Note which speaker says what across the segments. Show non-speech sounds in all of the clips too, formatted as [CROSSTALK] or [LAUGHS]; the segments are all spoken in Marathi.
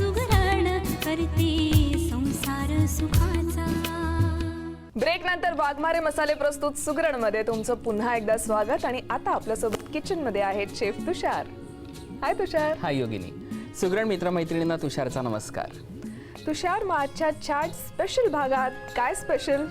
Speaker 1: सुगरण करते संसार सुखाचा.
Speaker 2: ब्रेक नंतर वाघमारे मसाले प्रस्तुत सुगरणमध्ये तुमचं पुन्हा एकदा स्वागत आणि आता आपल्यासोबत किचनमध्ये आहेत शेफ तुषार. हाय तुषार.
Speaker 3: हाय योगिनी. सुगरण मित्रमैत्रिणींना तुषारचा नमस्कार.
Speaker 2: तुषार मग आजच्या चॅट स्पेशल भागात काय स्पेशल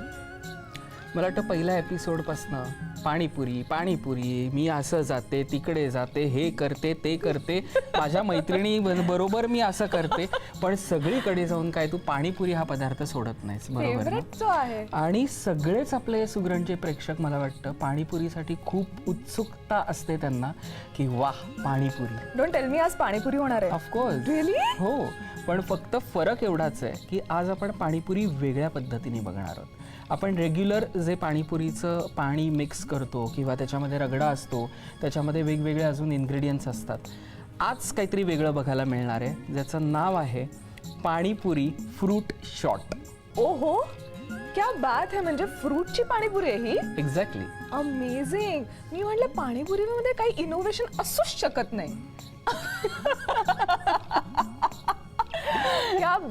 Speaker 3: मला वाटतं पहिल्या एपिसोडपासनं पाणीपुरी पाणीपुरी मी असं जाते तिकडे जाते हे करते ते करते माझ्या मैत्रिणी बरोबर मी असं करते पण सगळीकडे जाऊन काय तू पाणीपुरी हा पदार्थ सोडत नाहीस बरोबर ना?
Speaker 2: आहे.
Speaker 3: आणि सगळेच आपले सुगरणचे प्रेक्षक मला वाटतं पाणीपुरीसाठी खूप उत्सुकता असते त्यांना की वाह पाणीपुरी.
Speaker 2: डोंट टेल मी आज पाणीपुरी होणार आहे.
Speaker 3: ऑफकोर्स? हो. पण फक्त फरक एवढाच आहे की आज आपण पाणीपुरी वेगळ्या पद्धतीने बघणार आहोत. आपण रेग्युलर जे पाणीपुरीचं पाणी मिक्स करतो किंवा त्याच्यामध्ये रगडा असतो त्याच्यामध्ये वेगवेगळे अजून इन्ग्रेडियंट्स असतात. आज काहीतरी वेगळं बघायला मिळणार आहे. ज्याचं नाव आहे पाणीपुरी फ्रूट शॉट
Speaker 2: ओहो क्या बात आहे म्हणजे फ्रूटची पाणीपुरी आहे ही?
Speaker 3: एक्झॅक्टली
Speaker 2: अमेझिंग मी म्हटलं पाणीपुरीमध्ये काही इनोव्हेशन असूच शकत नाही. [LAUGHS]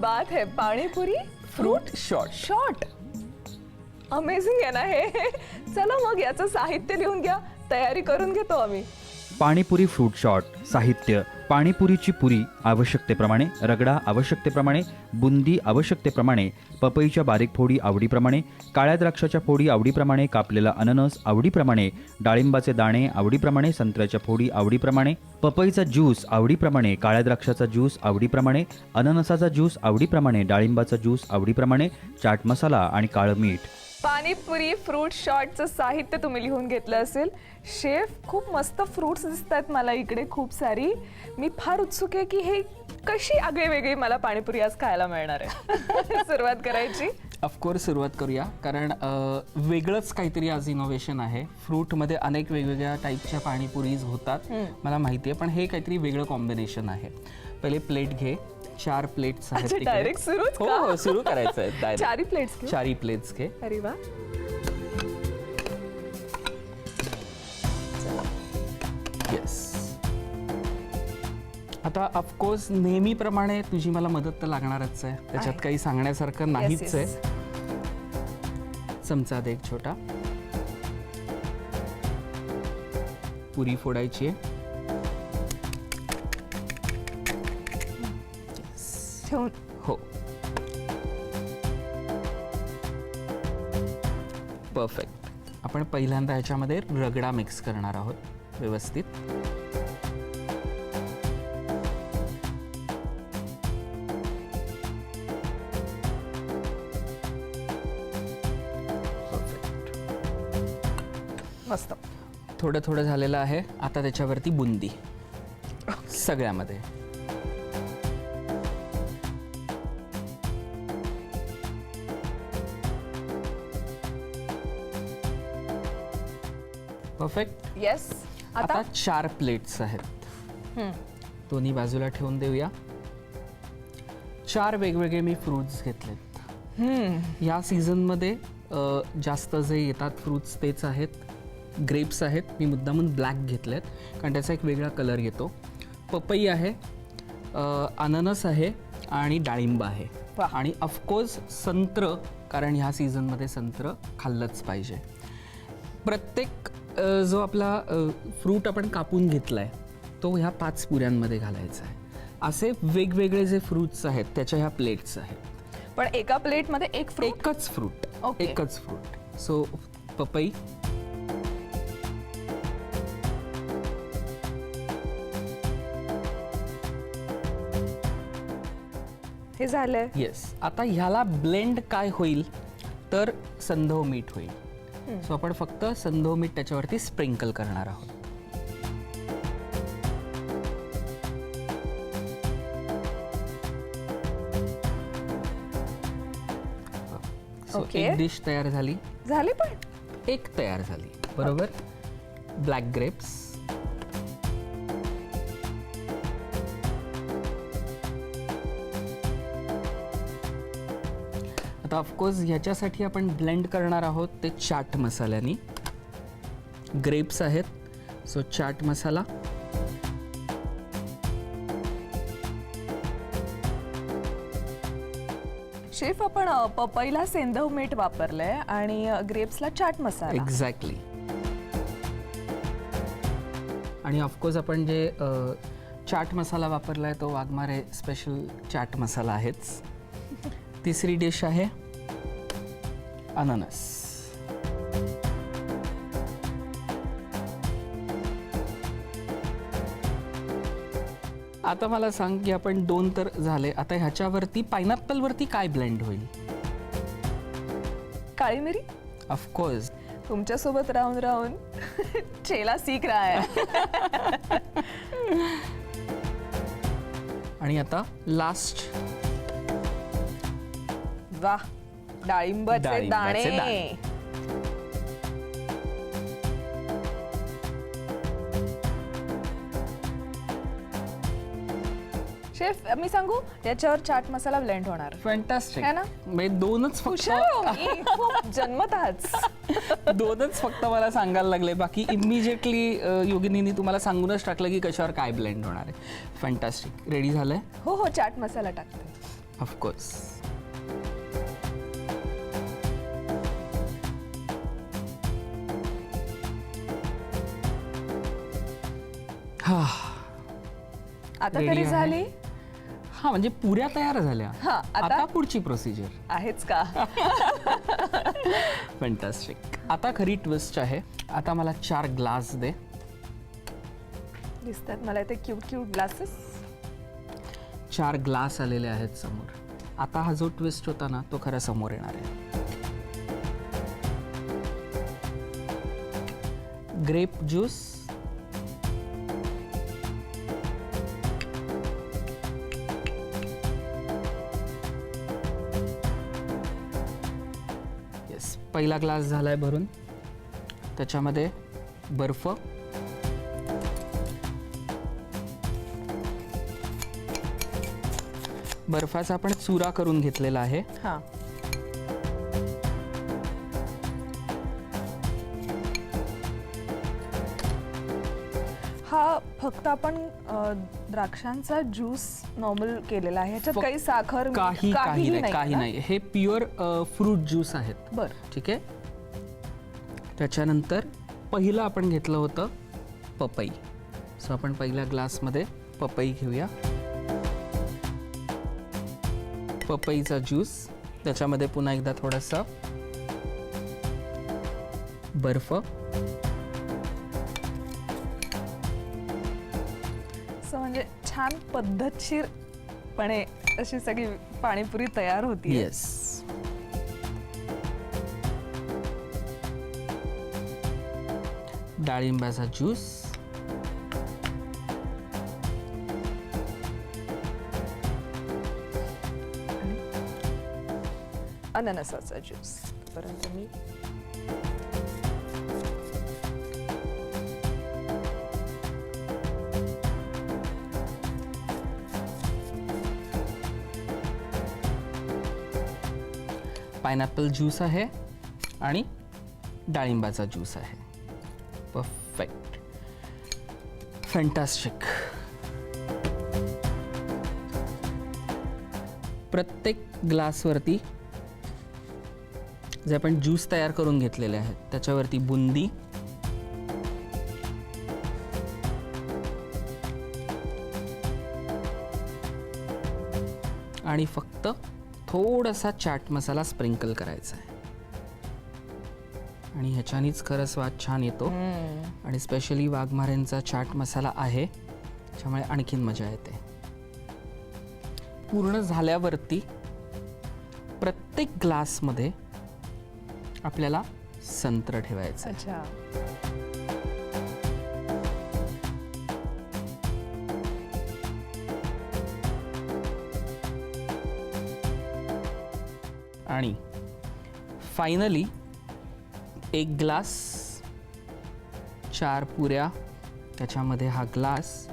Speaker 2: बात है panipuri
Speaker 3: fruit shot
Speaker 2: short amazing आहे ना हे. चला मग याचं साहित्य लिहून घ्या तयारी करून घेतो आम्ही.
Speaker 4: पाणीपुरी फ्रूट शॉट साहित्य पाणीपुरीची पुरी आवश्यकतेप्रमाणे रगडा आवश्यकतेप्रमाणे बुंदी आवश्यकतेप्रमाणे पपईच्या बारीक फोडी आवडीप्रमाणे काळ्या द्राक्षाच्या फोडी आवडीप्रमाणे कापलेला अननस आवडीप्रमाणे डाळिंबाचे दाणे आवडीप्रमाणे संत्र्याच्या फोडी आवडीप्रमाणे पपईचा ज्यूस आवडीप्रमाणे काळ्या द्राक्षाचा ज्यूस आवडीप्रमाणे अननसाचा ज्यूस आवडीप्रमाणे डाळिंबाचा ज्यूस आवडीप्रमाणे चाट मसाला आणि काळं मीठ.
Speaker 2: पाणीपुरी फ्रूट शॉर्टचं साहित्य तुम्ही लिहून घेतलं असेल. शेफ खूप मस्त फ्रुट्स दिसत आहेत मला इकडे खूप सारी. मी फार उत्सुक आहे की हे कशी आगळी वेगळी मला पाणीपुरी आज खायला मिळणार आहे. [LAUGHS] सुरुवात करायची.
Speaker 3: ऑफकोर्स सुरुवात करूया. कारण वेगळंच काहीतरी आज इनोव्हेशन आहे. फ्रूटमध्ये अनेक वेगवेगळ्या टाईपच्या पाणीपुरीज होतात. मला माहिती आहे पण हे काहीतरी वेगळं कॉम्बिनेशन आहे. पहिले प्लेट घे. चार प्लेट्स आहेत
Speaker 2: अच्छा,
Speaker 3: तिकडे.
Speaker 2: direct सुरूच
Speaker 3: हो
Speaker 2: का?
Speaker 3: हो सुरू करायचं आहे direct.
Speaker 2: चारी प्लेट्स घेऊ
Speaker 3: चारी प्लेट्स घे
Speaker 2: अरे वा
Speaker 3: येस आता ऑफकोर्स नेहमीप्रमाणे तुझी मला मदत तर लागणारच आहे त्याच्यात
Speaker 2: आहे.
Speaker 3: काही सांगण्यासारखं नाहीच
Speaker 2: yes.
Speaker 3: आहे चमचा दे एक छोटा पुरी फोडायची आहे
Speaker 2: ठेवून.
Speaker 3: हो. परफेक्ट आपण पहिल्यांदा ह्याच्यामध्ये रगडा मिक्स करणार आहोत व्यवस्थित.
Speaker 2: मस्त.
Speaker 3: थोडं थोडं झालेलं आहे आता त्याच्यावरती बुंदी. सगळ्यामध्ये. परफेक्ट
Speaker 2: येस
Speaker 3: आता
Speaker 2: आता?
Speaker 3: चार प्लेट्स आहेत. दोन्ही बाजूला ठेवून देऊया. चार वेगवेगळे मी फ्रुट्स घेतलेत. या सीझनमध्ये अ, जास्त जे येतात फ्रुट्स तेच आहेत. ग्रेप्स आहेत. मी मुद्दामून ब्लॅक घेतलेत. कारण त्याचा एक वेगळा कलर येतो. पपई आहे. अ, अननस आहे आणि डाळिंब आहे. आणि ऑफकोर्स संत्र कारण ह्या सीझनमध्ये संत्र खाल्लंच पाहिजे. प्रत्येक जो आपला फ्रूट आपण कापून घेतला आहे तो ह्या पाच पुऱ्यांमध्ये घालायचा आहे. असे वेगवेगळे जे फ्रुट्स आहेत त्याच्या ह्या प्लेट्स आहेत.
Speaker 2: पण एका प्लेटमध्ये एक फ्रूट
Speaker 3: एकच फ्रूट
Speaker 2: Okay.
Speaker 3: एकच फ्रूट सो पपई.
Speaker 2: हे झालंय.
Speaker 3: येस आता ह्याला ब्लेंड काय होईल? तर संधव मीठ होईल. सो आपण फक्त संधव मीठ त्याच्यावरती स्प्रिंकल करणार आहोत.
Speaker 2: Okay.
Speaker 3: एक डिश तयार झाली.
Speaker 2: झाले पण?
Speaker 3: एक तयार झाली. बरोबर? Black grapes. आता ऑफकोर्स ह्याच्यासाठी आपण ब्लेंड करणार आहोत ते चाट मसाल्यानी. ग्रेप्स आहेत सो चाट मसाला.
Speaker 2: शेफ आपण पपईला सेंधव मीठ वापरलंय आणि ग्रेप्सला चाट मसाला.
Speaker 3: एक्झॅक्टली आणि ऑफकोर्स आपण जे चाट मसाला वापरला आहे तो वाघमारे स्पेशल चाट मसाला आहेच. तिसरी डिश आहे अननस. आता मला सांग की आपण दोन तर झाले. आता ह्याच्यावरती पायनॅपल वरती काय ब्लेंड होईल?
Speaker 2: काळी मिरी?
Speaker 3: ऑफकोर्स
Speaker 2: तुमच्यासोबत राहून राहून [LAUGHS] चेला सीख रहा [LAUGHS]
Speaker 3: आणि आता लास्ट
Speaker 2: वा डाळिंबाचे
Speaker 3: डाळिंबाचे
Speaker 2: दाणे. शेफ मी सांगू? याच्यावर चाट मसाला ब्लेंड होणार.
Speaker 3: फॅन्टॅस्टिक
Speaker 2: है ना?
Speaker 3: म्हणजे दोनच
Speaker 2: हुशार
Speaker 3: फक्त
Speaker 2: हो मी, खूप जन्मतःच [LAUGHS]
Speaker 3: दोनच फक्त मला सांगायला लागले. बाकी इमिजिएटली योगिनीनी तुम्हाला सांगूनच टाकलं की कशावर काय ब्लेंड होणार आहे. फॅन्टॅस्टिक रेडी झालंय?
Speaker 2: हो हो चाट मसाला टाकते.
Speaker 3: ऑफकोर्स हा.
Speaker 2: आता
Speaker 3: Ready
Speaker 2: तरी
Speaker 3: आहे.
Speaker 2: झाली?
Speaker 3: हा म्हणजे पुऱ्या तयार झाल्या.
Speaker 2: हा, आता?
Speaker 3: आता पुढची प्रोसिजर
Speaker 2: आहेच का? [LAUGHS]
Speaker 3: फॅन्टॅस्टिक आता खरी ट्विस्ट आहे. आता मला चार ग्लास दे.
Speaker 2: दिसतात. मला इथे क्यूट क्यूट ग्लासेस
Speaker 3: चार ग्लास आलेले आहेत समोर. आता हा जो ट्विस्ट होता ना तो खरा समोर येणार आहे. ग्रेप ज्यूस येस पहिला ग्लास झाला आहे भरून. त्याच्यामध्ये बर्फ. बर्फाचा आपण चुरा करून घेतलेला आहे.
Speaker 2: हा. फक्त आपण अ, द्राक्षांचा ज्यूस नॉर्मल केलेला आहे. ह्याच्यात
Speaker 3: फक्त
Speaker 2: काही साखर मीठ,
Speaker 3: काही काही नाही काही
Speaker 2: ना?
Speaker 3: नाही. हे प्युअर फ्रूट ज्यूस आहेत.
Speaker 2: बर.
Speaker 3: ठीक आहे? त्याच्यानंतर पहिलं आपण घेतलं होतं पपई. सो आपण पहिल्या ग्लासमध्ये पपई घेऊया. पपईचा ज्यूस. त्याच्यामध्ये पुन्हा एकदा थोडासा बर्फ.
Speaker 2: असं म्हणजे छान पद्धतशीरपणे अशी सगळी पाणीपुरी तयार होती
Speaker 3: येस डाळिंबाचा ज्यूस
Speaker 2: अननसाचा ज्यूस परंतु मी
Speaker 3: पायनॅपल ज्यूस आहे आणि डाळिंबाचा ज्यूस आहे. परफेक्ट फॅन्टॅस्टिक प्रत्येक ग्लासवरती जे आपण ज्यूस तयार करून घेतलेले आहेत त्याच्यावरती बुंदी आणि फक्त थोडासा चाट मसाला स्प्रिंकल करायचा आहे. आणि ह्याच्यानीच खरं स्वाद छान येतो. आणि स्पेशली वाघमाऱ्यांचा चाट मसाला आहे. त्यामुळे आणखीन मजा येते. पूर्ण झाल्यावरती प्रत्येक ग्लासमध्ये आपल्याला संत्र ठेवायचं आणि फायनली एक ग्लास चार पुऱ्या त्याच्यामध्ये हा ग्लास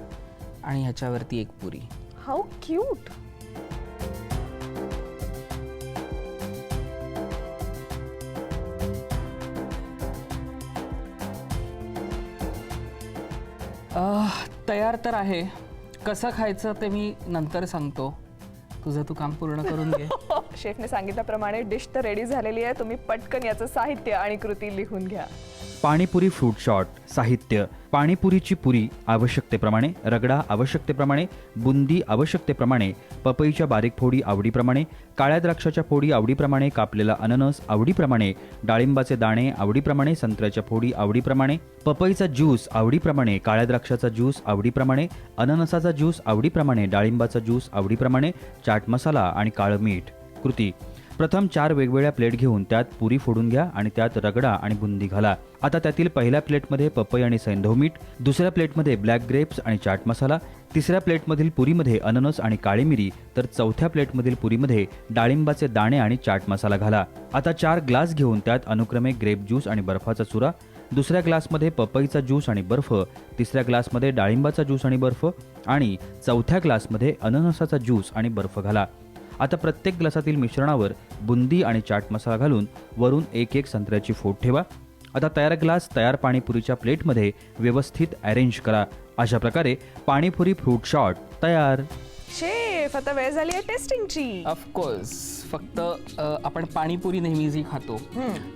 Speaker 3: आणि ह्याच्यावरती एक पुरी.
Speaker 2: हाऊ क्यूट
Speaker 3: तयार तर आहे. कसं खायचं ते मी नंतर सांगतो. तुझं तू काम पूर्ण करून घे. [LAUGHS]
Speaker 2: शेफने सांगितल्याप्रमाणे डिश तर रेडी झालेली आहे. तुम्ही पटकन याचं साहित्य आणि कृती लिहून घ्या.
Speaker 4: पाणीपुरी फ्रूट शॉट साहित्य. पाणीपुरीची पुरी आवश्यकतेप्रमाणे रगडा आवश्यकतेप्रमाणे बुंदी आवश्यकतेप्रमाणे पपईच्या बारीक फोडी आवडीप्रमाणे काळ्या द्राक्षाच्या फोडी आवडीप्रमाणे कापलेला अननस आवडीप्रमाणे डाळिंबाचे दाणे आवडीप्रमाणे संत्र्याच्या फोडी आवडीप्रमाणे पपईचा ज्यूस आवडीप्रमाणे काळ्या द्राक्षाचा ज्यूस आवडीप्रमाणे अननसाचा ज्यूस आवडीप्रमाणे डाळिंबाचा ज्यूस आवडीप्रमाणे चाट मसाला आणि काळं मीठ. कृती प्रथम चार वेगवेगळ्या प्लेट घेऊन त्यात पुरी फोडून घ्या आणि त्यात रगडा आणि बुंदी घाला. आता त्यातील पहिल्या प्लेटमध्ये पपई आणि सैंधव मीठ दुसऱ्या प्लेटमध्ये ब्लॅक ग्रेप्स आणि चाट मसाला तिसऱ्या प्लेटमधील पुरीमध्ये अननस आणि काळी मिरी तर चौथ्या प्लेटमधील पुरीमध्ये डाळिंबाचे दाणे आणि चाट मसाला घाला. आता चार ग्लास घेऊन त्यात अनुक्रमे ग्रेप ज्यूस आणि बर्फाचा चुरा दुसऱ्या ग्लासमध्ये पपईचा ज्यूस आणि बर्फ तिसऱ्या ग्लासमध्ये डाळिंबाचा ज्यूस आणि बर्फ आणि चौथ्या ग्लासमध्ये अननसाचा ज्यूस आणि बर्फ घाला. आता प्रत्येक ग्लासातील मिश्रणावर बुंदी आणि चाट मसाला घालून वरून एक एक संत्र्याची फोड ठेवा. आता तयार ग्लास तयार पाणीपुरीच्या प्लेटमध्ये व्यवस्थित अरेंज करा. अशा प्रकारे पाणीपुरी फ्रूट शॉट तयार.
Speaker 2: शेफ आता वेळ झाली आहे टेस्टिंगची.
Speaker 3: ऑफकोर्स फक्त अ, आपण पाणीपुरी नेहमी जी खातो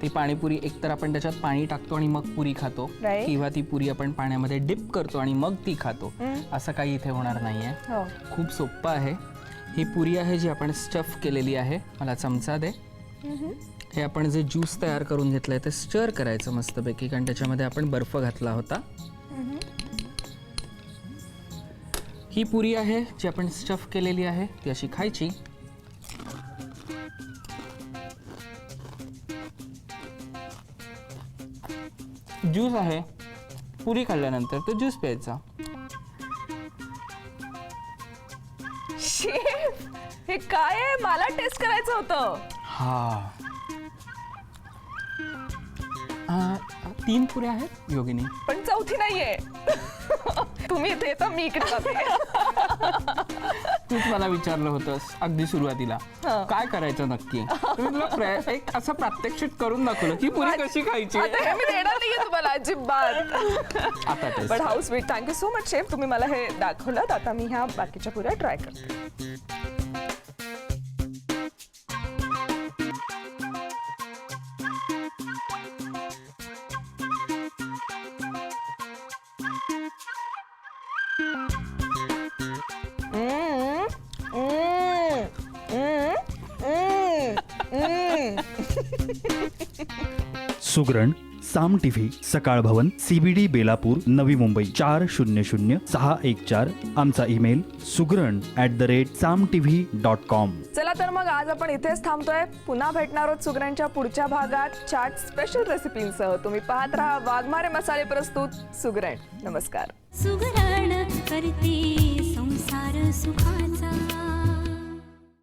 Speaker 3: ती पाणीपुरी एकतर आपण त्याच्यात पाणी टाकतो आणि मग पुरी खातो.
Speaker 2: Right.
Speaker 3: किंवा ती पुरी आपण पाण्यामध्ये डिप करतो आणि मग ती खातो. असं काही इथे होणार नाहीये.
Speaker 2: हो.
Speaker 3: खूप सोपं आहे. ही पुरी आहे जी आपण स्टफ केलेली आहे. मला चमचा दे. हे आपण जे ज्यूस तयार करून घेतलंय ते स्टर करायचं मस्तपैकी कारण त्याच्यामध्ये आपण बर्फ घातला होता. ही पुरी आहे जी आपण स्टफ केलेली आहे ती अशी खायची. ज्यूस आहे. पुरी खाल्ल्यानंतर तो ज्यूस प्यायचा.
Speaker 2: हे काय आहे? मला टेस्ट करायचं होतं.
Speaker 3: हा. आ, तीन पुऱ्या आहेत योगिनी.
Speaker 2: पण चौथी नाहीये. [LAUGHS] तुम्ही इथे तर मी इकडे जाते.
Speaker 3: तूच मला विचारलं होतंस अगदी सुरुवातीला. काय करायचं नक्की? तर मी तुला प्रय- एक असं प्रात्यक्षिक करून दाखवलं की पुरी कशी खायची.
Speaker 2: आता हे मी देणार नाहीये तुम्हाला अजिबात.
Speaker 3: आता.
Speaker 2: पण how sweet thank you so much chef तुम्ही मला हे दाखवलं आता मी ह्या बाकीच्या पुऱ्या ट्राय करते.
Speaker 4: सुगरण साम टीव्ही सकाळ भवन सीबीडी बेलापूर नवी मुंबई चार शून्य शून्य सहा एक चार. आमचा email Sugran at the rate Saam TV dot com
Speaker 2: चला तर मग आज आपण इथेच थांबतोय. पुन्हा भेटणार आहोत सुग्रणच्या पुढच्या भागात चाट स्पेशल रेसिपींसह तुम्ही पाहत राहा वाघमारे मसाले प्रस्तुत सुगरण. नमस्कार.
Speaker 1: सुग्रण करते संसार सुखाचा.